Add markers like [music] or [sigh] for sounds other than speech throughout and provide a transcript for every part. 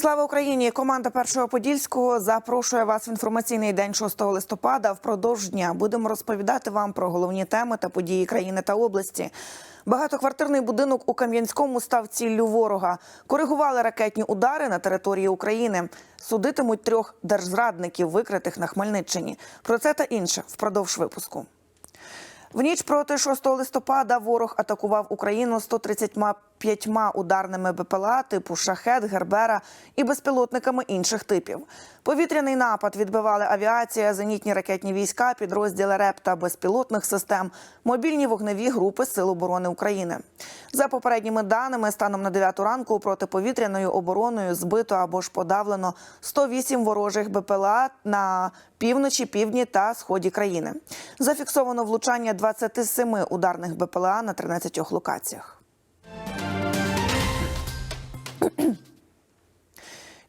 Слава Україні! Команда першого подільського запрошує вас в інформаційний день 6 листопада. Впродовж дня будемо розповідати вам про головні теми та події країни та області. Багатоквартирний будинок у Кам'янському став ціллю ворога. Коригували ракетні удари на території України. Судитимуть трьох держзрадників, викритих на Хмельниччині. Про це та інше впродовж випуску. В ніч проти 6 листопада ворог атакував Україну 135 ударними БПЛА типу шахет, гербера і безпілотниками інших типів. Повітряний напад відбивали авіація, зенітні ракетні війська, підрозділи РЕП та безпілотних систем, мобільні вогневі групи Сил оборони України. За попередніми даними, станом на 9 ранку протиповітряною обороною збито або ж подавлено 108 ворожих БПЛА на півночі, півдні та сході країни. Зафіксовано влучання 27 ударних БПЛА на 13 локаціях. Mm-hmm. [coughs]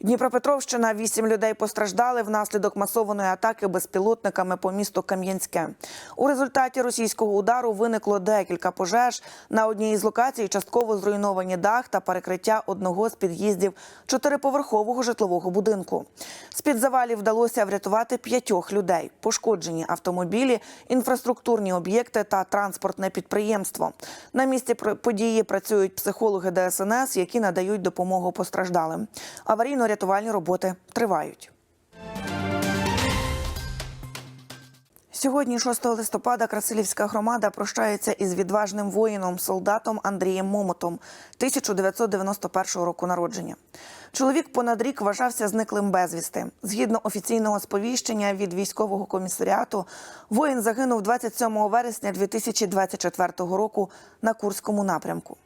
Дніпропетровщина вісім людей постраждали внаслідок масованої атаки безпілотниками по місту Кам'янське. У результаті російського удару виникло декілька пожеж. На одній із локацій частково зруйновані дах та перекриття одного з під'їздів чотириповерхового житлового будинку. З під завалів вдалося врятувати п'ятьох людей. Пошкоджені автомобілі, інфраструктурні об'єкти та транспортне підприємство. На місці події працюють психологи ДСНС, які надають допомогу постраждалим. Аварійно-рятувальні роботи тривають. Сьогодні, 6 листопада, Красилівська громада прощається із відважним воїном, солдатом Андрієм Момотом 1991 року народження. Чоловік понад рік вважався зниклим безвісти. Згідно офіційного сповіщення від військового комісаріату, воїн загинув 27 вересня 2024 року на Курському напрямку.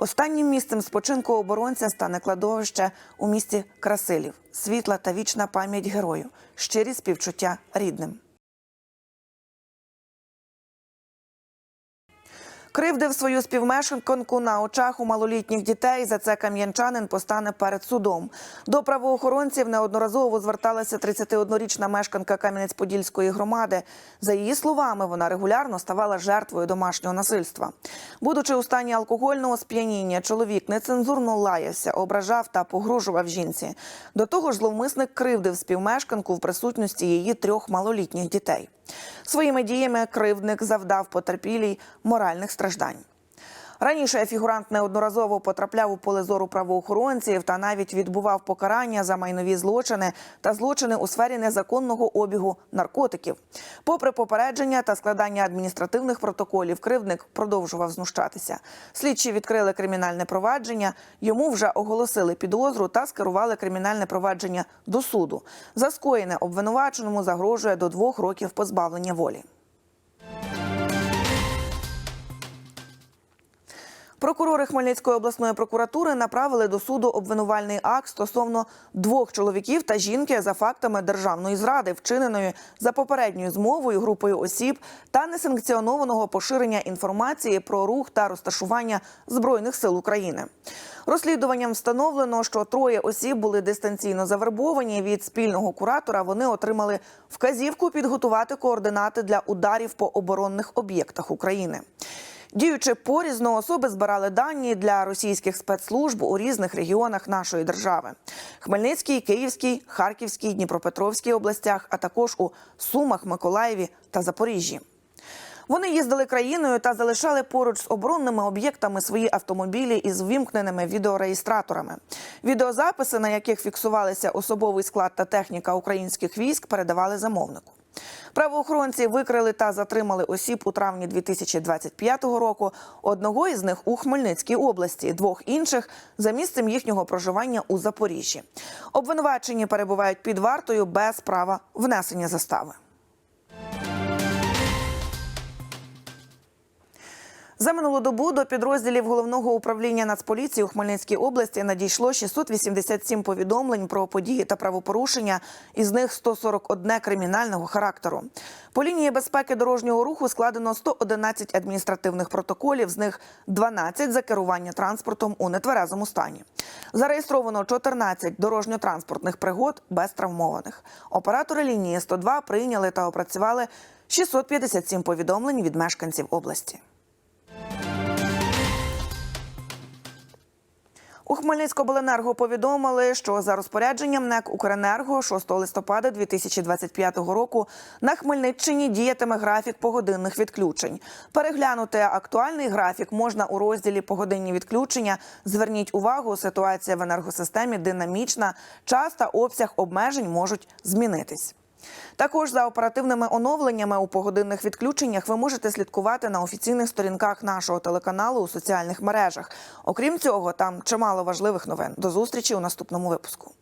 Останнім місцем спочинку оборонця стане кладовище у місті Красилів. Світла та вічна пам'ять герою, щирі співчуття рідним. Кривдив свою співмешканку на очах у малолітніх дітей. За це кам'янчанин постане перед судом. До правоохоронців неодноразово зверталася 31-річна мешканка Кам'янець-Подільської громади. За її словами, вона регулярно ставала жертвою домашнього насильства. Будучи у стані алкогольного сп'яніння, чоловік нецензурно лаявся, ображав та погрожував жінці. До того ж, зловмисник кривдив співмешканку в присутності її трьох малолітніх дітей. Своїми діями кривдник завдав потерпілій моральних страждань. Раніше фігурант неодноразово потрапляв у поле зору правоохоронців та навіть відбував покарання за майнові злочини та злочини у сфері незаконного обігу наркотиків. Попри попередження та складання адміністративних протоколів, кривдник продовжував знущатися. Слідчі відкрили кримінальне провадження. Йому вже оголосили підозру та скерували кримінальне провадження до суду. За скоєне обвинуваченому загрожує до двох років позбавлення волі. Прокурори Хмельницької обласної прокуратури направили до суду обвинувальний акт стосовно двох чоловіків та жінки за фактами державної зради, вчиненої за попередньою змовою групою осіб та несанкціонованого поширення інформації про рух та розташування збройних сил України. Розслідуванням встановлено, що троє осіб були дистанційно завербовані від спільного куратора. Вони отримали вказівку підготувати координати для ударів по оборонних об'єктах України. Діючи порізно, особи збирали дані для російських спецслужб у різних регіонах нашої держави: Хмельницькій, Київській, Харківській, Дніпропетровській областях, а також у Сумах, Миколаєві та Запоріжжі. Вони їздили країною та залишали поруч з оборонними об'єктами свої автомобілі із вімкненими відеореєстраторами. Відеозаписи, на яких фіксувалися особовий склад та техніка українських військ, передавали замовнику. Правоохоронці викрили та затримали осіб у травні 2025 року. Одного із них у Хмельницькій області, двох інших за місцем їхнього проживання у Запоріжжі. Обвинувачені перебувають під вартою без права внесення застави. За минулу добу до підрозділів головного управління Нацполіції у Хмельницькій області надійшло 687 повідомлень про події та правопорушення, із них 141 кримінального характеру. По лінії безпеки дорожнього руху складено 111 адміністративних протоколів, з них 12 за керування транспортом у нетверезому стані. Зареєстровано 14 дорожньо-транспортних пригод без травмованих. Оператори лінії 102 прийняли та опрацювали 657 повідомлень від мешканців області. У Хмельницькобленерго повідомили, що за розпорядженням НЕК «Укренерго» 6 листопада 2025 року на Хмельниччині діятиме графік погодинних відключень. Переглянути актуальний графік можна у розділі Погодинні відключення. Зверніть увагу, ситуація в енергосистемі динамічна, час та обсяг обмежень можуть змінитись. Також за оперативними оновленнями у погодинних відключеннях ви можете слідкувати на офіційних сторінках нашого телеканалу у соціальних мережах. Окрім цього, там чимало важливих новин. До зустрічі у наступному випуску.